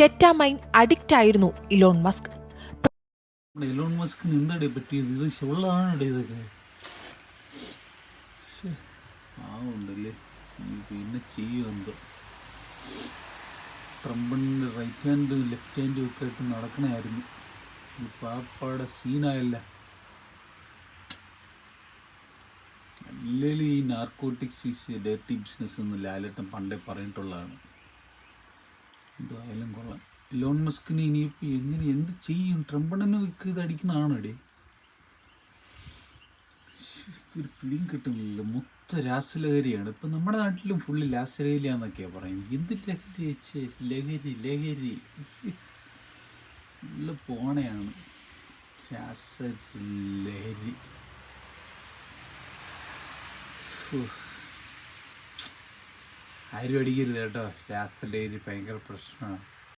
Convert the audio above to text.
Ketamine addict ആയിരുന്നു Elon Musk. Elon മസ്കിന് എന്താടേ പറ്റിയത്? ഇത് ഷൊള്ളാണടേ ഇതൊക്കെ? ഈ പിന്നെ ചെയ്യുമെന്തോ. ട്രംപിന്റെ റൈറ്റ് ഹാൻഡും ലെഫ്റ്റ് ഹാൻഡും ഒക്കെ ആയിട്ട് നടക്കണമായിരുന്നു പാപ്പാടെ സീനായല്ല അല്ലെങ്കിൽ ഈ നാർക്കോട്ടിക്സ് ഈസ് ഡേർട്ടി ബിസിനസ് എന്ന് ലാലേട്ടൻ പണ്ടേ പറഞ്ഞിട്ടുള്ളതാണ്. എന്തായാലും കൊള്ളാം. ലോൺ മസ്കിന് ഇനിയിപ്പോൾ എങ്ങനെ എന്ത് ചെയ്യും? ട്രംപണന് ഇത് അടിക്കണാണടി ഒരു പിടിയും കിട്ടുന്നില്ല മൊത്ത രാസലഹരിയാണ് ഇപ്പം നമ്മുടെ നാട്ടിലും ഫുള്ള് രാസലഹരിയാന്നൊക്കെയാണ് പറയുന്നത്. എന്ത് ലഹരി ലഹരി ലഹരി. ഫുള്ള് പോണയാണ്. രാസലഹരി. ആരും അടിക്കരുത് കേട്ടോ. രാസലഹരി ഭയങ്കര പ്രശ്നമാണ്.